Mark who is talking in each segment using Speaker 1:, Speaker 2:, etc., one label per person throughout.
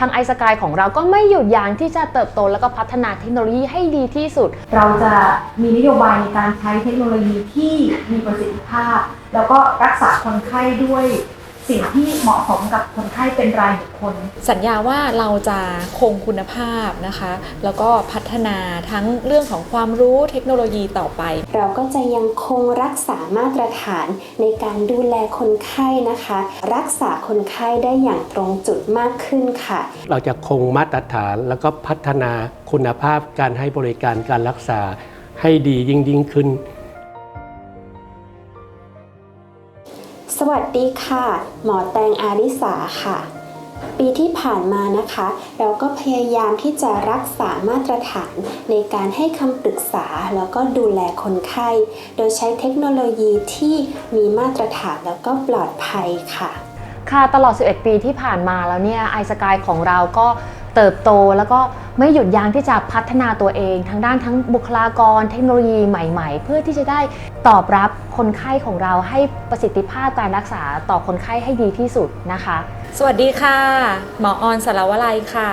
Speaker 1: ทางไอสกายของเราก็ไม่หยุดยั้งที่จะเติบโตและก็พัฒนาเทคโนโลยีให้ดีที่สุด
Speaker 2: เราจะมีนโยบายในการใช้เทคโนโลยีที่มีประสิทธิภาพ แล้วก็รักษาคนไข้ด้วย สิ่งที่เหมาะสมกับคนไข้เป็นรายบุคคล
Speaker 3: สัญญาว่าเราจะคงคุณภาพนะคะ แล้วก็พัฒนาทั้งเรื่องของความรู้เทคโนโลยีต่อไป
Speaker 4: เราก็จะยังคงรักษามาตรฐานในการดูแลคนไข้นะคะ รักษาคนไข้ได้อย่างตรงจุดมากขึ้นค่ะ
Speaker 5: เราจะคงมาตรฐานแล้วก็พัฒนาคุณภาพการให้บริการการรักษาให้ดียิ่งยิ่งขึ้น
Speaker 4: สวัสดีค่ะ หมอแตงอาริสาค่ะ ปีที่ผ่านมานะคะ เราก็พยายามที่จะรักษามาตรฐานในการให้คำปรึกษาแล้วก็ดูแลคนไข้ โดยใช้เทคโนโลยีที่มีมาตรฐานแล้วก็ปลอดภัยค่ะ
Speaker 1: ค่ะตลอด 11 ปีที่ผ่านมาแล้วเนี่ยไอสกายของเราก็ เติบโตแล้วก็ไม่หยุดยั้งที่จะพัฒนาตัวเองทั้งด้านทั้งบุคลากร เทคโนโลยีใหม่ ๆ เพื่อที่จะได้ตอบรับคนไข้ของเราให้ประสิทธิภาพการรักษาต่อคนไข้ให้ดีที่สุดนะคะ
Speaker 3: สวัสดีค่ะ หมอออนสารวลัยค่ะ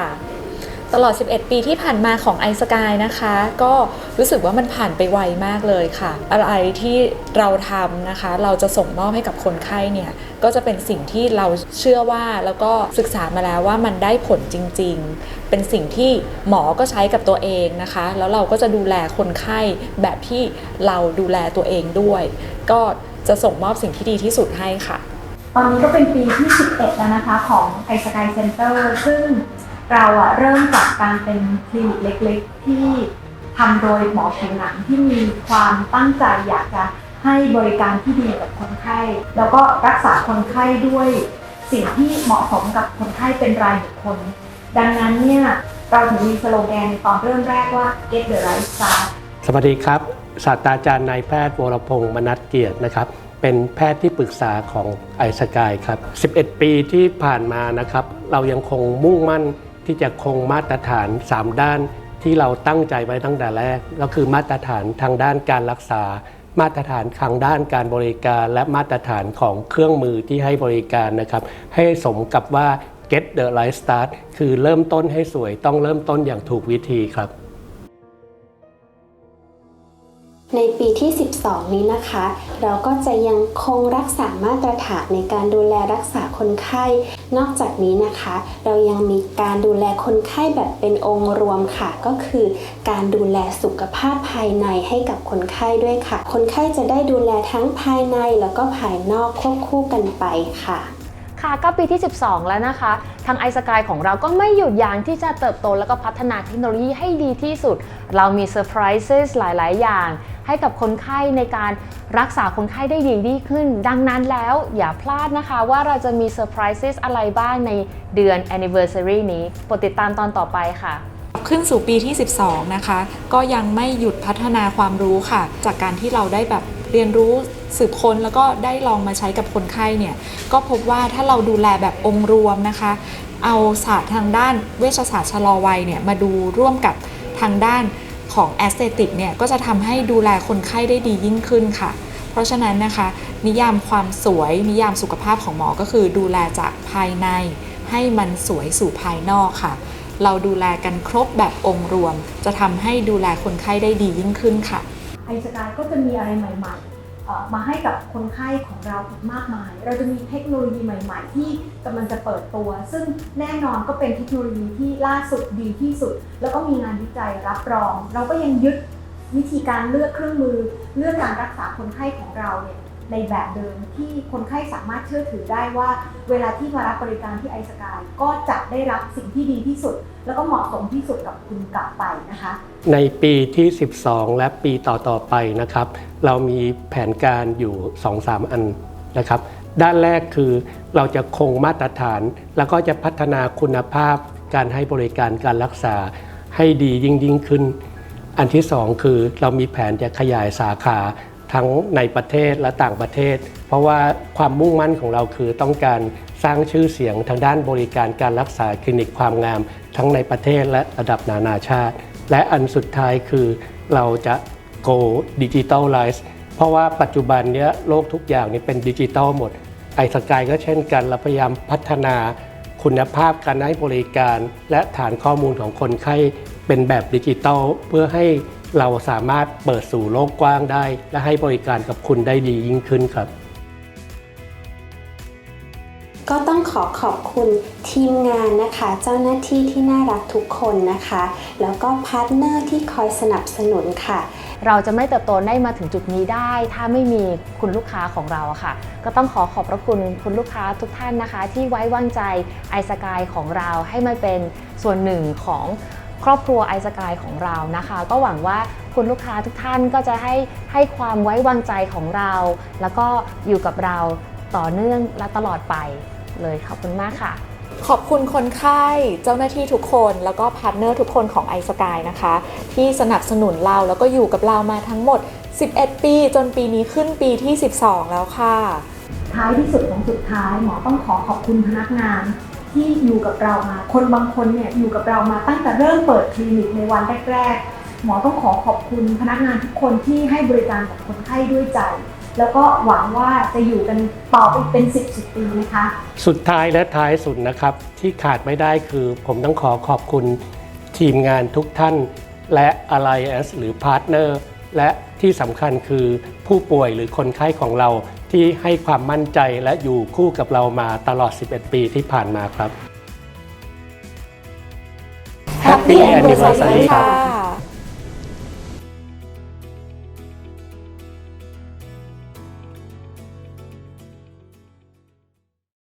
Speaker 3: ตลอด 11 ปีที่ผ่านมาของไอสกายนะคะ ก็รู้สึกว่ามันผ่านไปไวมากเลยค่ะ อะไรที่เราทำนะคะ เราจะส่งมอบให้กับคนไข้เนี่ย ก็จะเป็นสิ่งที่เราเชื่อว่าแล้วก็ศึกษามาแล้วว่ามันได้ผลจริง ๆ เป็นสิ่งที่หมอก็ใช้กับตัวเองนะคะ แล้วเราก็จะดูแลคนไข้แบบที่เราดูแลตัวเองด้วย ก็จะส่งมอบสิ่งที่ดีที่สุดให้ค่ะ
Speaker 2: ตอนนี้ก็เป็นปีที่ 11 แล้วนะคะของไอสกายเซ็นเตอร์ซึ่ง เราอะเริ่มจากการเป็นคลินิกเล็กๆ ที่ทำโดยหมอผิวหนังที่มีความตั้งใจอยากจะให้บริการที่ดีกับคนไข้ แล้วก็รักษาคนไข้ด้วยสิ่งที่เหมาะสมกับคนไข้เป็นรายบุคคล ดังนั้นเนี่ยเราถึงมีสโลแกนในตอนเริ่มแรกว่า get the right start
Speaker 5: สวัสดีครับศาสตราจารย์นายแพทย์วรพงศ์มนัสเกียรตินะครับ เป็นแพทย์ที่ปรึกษาของไอสกายครับ 11 ปีที่ผ่านมานะครับ เรายังคงมุ่งมั่น ที่จะคงมาตรฐาน 3 ด้านที่เราตั้งใจไว้ตั้งแต่แรก ก็คือมาตรฐานทางด้านการรักษา มาตรฐานทางด้านการบริการ และมาตรฐานของเครื่องมือที่ให้บริการนะครับ ให้สมกับว่า get the right start คือเริ่มต้นให้สวยต้องเริ่มต้นอย่างถูกวิธีครับ
Speaker 4: ในปีที่ 12 นี้นะคะ เราก็จะยังคงรักษามาตรฐานในการดูแลรักษาคนไข้ นอกจากนี้นะคะ เรายังมีการดูแลคนไข้แบบเป็นองค์รวมค่ะ ก็คือการดูแลสุขภาพภายในให้กับคนไข้ด้วยค่ะ คนไข้จะได้ดูแลทั้งภายในแล้วก็ภายนอกควบคู่กันไปค่ะ
Speaker 1: ค่ะก็ปีที่ 12 แล้วนะคะ ทางไอสกายของเราก็ไม่หยุดยั้งที่จะเติบโต แล้วก็พัฒนาเทคโนโลยีให้ดีที่สุด เรามีเซอร์ไพรส์หลาย ๆ อย่าง ให้กับคนไข้ในการรักษาคนไข้ได้ดียิ่งขึ้น ดังนั้นแล้วอย่าพลาดนะคะว่าเราจะมีเซอร์ไพรส์อะไรบ้างในเดือน anniversary นี้โปรดติดตามตอนต่อไปค่ะ
Speaker 3: ขึ้นสู่ปีที่ 12 นะคะ ก็ยังไม่หยุดพัฒนาความรู้ค่ะ จากการที่เราได้แบบเรียนรู้สืบค้นแล้วก็ได้ลองมาใช้กับคนไข้เนี่ย ก็พบว่าถ้าเราดูแลแบบองค์รวมนะคะ เอาศาสตร์ทางด้านเวชศาสตร์ชะลอวัยเนี่ยมาดูร่วมกับทางด้าน ของแอสเตติกเนี่ยก็จะทำให้ดูแลคนไข้ได้ดียิ่งขึ้นค่ะ เพราะฉะนั้นนะคะ นิยามความสวย นิยามสุขภาพของหมอก็คือดูแลจากภายใน ให้มันสวยสู่ภายนอกค่ะ เราดูแลกันครบแบบองค์รวม จะทำให้ดูแลคนไข้ได้ดียิ่งขึ้นค่ะ
Speaker 2: ไอสกายก็จะมีอะไรใหม่ ๆ มาให้กับคนไข้ของเราอีกมากมาย เราจะมีเทคโนโลยีใหม่ ๆ ที่กำลังจะเปิดตัว ซึ่งแน่นอนก็เป็นเทคโนโลยีที่ล่าสุดดีที่สุด แล้วก็มีงานวิจัยรับรอง เราก็ยังยึดวิธีการเลือกเครื่องมือ เลือกการรักษาคนไข้ของเราเนี่ย ในแบบเดิมที่คนไข้สามารถเชื่อถือได้ว่า เวลาที่มารับบริการที่ไอสกายก็จะได้รับสิ่งที่ดีที่สุด แล้วก็เหมาะสมที่สุดกับคุณกลับไปนะคะ
Speaker 5: ในปีที่ 12 และปีต่อๆไปนะครับ เรามีแผนการอยู่ 2-3 อันนะครับ ด้านแรกคือเราจะคงมาตรฐาน แล้วก็จะพัฒนาคุณภาพการให้บริการการรักษาให้ดียิ่งยิ่งขึ้น อันที่2คือเรามีแผนจะขยายสาขา ทั้งในประเทศและต่างประเทศ เพราะว่าความมุ่งมั่นของเราคือต้องการสร้างชื่อเสียงทางด้านบริการการรักษาคลินิกความงาม ทั้งในประเทศและระดับนานาชาติ และอันสุดท้ายคือเราจะ go digitalize เพราะว่าปัจจุบันเนี้ยโลกทุกอย่างนี่เป็นดิจิตอลหมดไอสกายก็เช่นกันเราพยายามพัฒนาคุณภาพการให้บริการ และฐานข้อมูลของคนไข้เป็นแบบดิจิตอลเพื่อให้ เราสามารถเปิดสู่โลกกว้างได้ และให้บริการกับคุณได้ดียิ่งขึ้นครับ
Speaker 4: ก็ต้องขอขอบคุณทีมงานนะคะ เจ้าหน้าที่ที่น่ารักทุกคนนะคะ แล้วก็พาร์ทเนอร์ที่คอยสนับสนุนค่ะ
Speaker 1: เราจะไม่เติบโตได้มาถึงจุดนี้ได้ ถ้าไม่มีคุณลูกค้าของเราอะค่ะ ก็ต้องขอขอบพระคุณคุณลูกค้าทุกท่านนะคะ ที่ไว้วางใจไอสกายของเราให้มาเป็นส่วนหนึ่งของ ครอบครัวไอสกายของเรานะคะ ก็หวังว่าคุณลูกค้าทุกท่านก็จะให้ให้ความไว้วางใจของเรา แล้วก็อยู่กับเราต่อเนื่องและตลอดไปเลยขอบคุณมากค่ะ
Speaker 3: ขอบคุณคนไข้เจ้าหน้าที่ทุกคนแล้วก็พาร์ทเนอร์ทุกคนของ i s k y นะคะ ที่สนับสนุนเราแล้วก็อยู่กับเรามาทั้งหมด 11 ปีจนปีนี้ขึ้นปีที่ 12 แล้วค่ะ
Speaker 2: ท้ายที่สุดของสุดท้ายหมอต้องขอขอบคุณพนักงาน ที่อยู่กับเรามา คนบางคนเนี่ยอยู่กับเรามาตั้งแต่เริ่มเปิดคลินิกในวันแรกๆ หมอต้องขอขอบคุณพนักงานทุกคนที่ให้บริการกับคนไข้ด้วยใจ แล้วก็หวังว่าจะอยู่กันต่อไปเป็น 10สิบปีนะคะ
Speaker 5: สุดท้ายและท้ายสุดนะครับ ที่ขาดไม่ได้คือ ผมต้องขอขอบคุณทีมงานทุกท่าน และ Alliance หรือ Partner และที่สำคัญคือผู้ป่วยหรือคนไข้ของเรา ที่ให้ความมั่นใจและอยู่คู่กับเรามาตลอด 11 ปีที่ผ่านมาครับ
Speaker 3: Happy Anniversary ครับ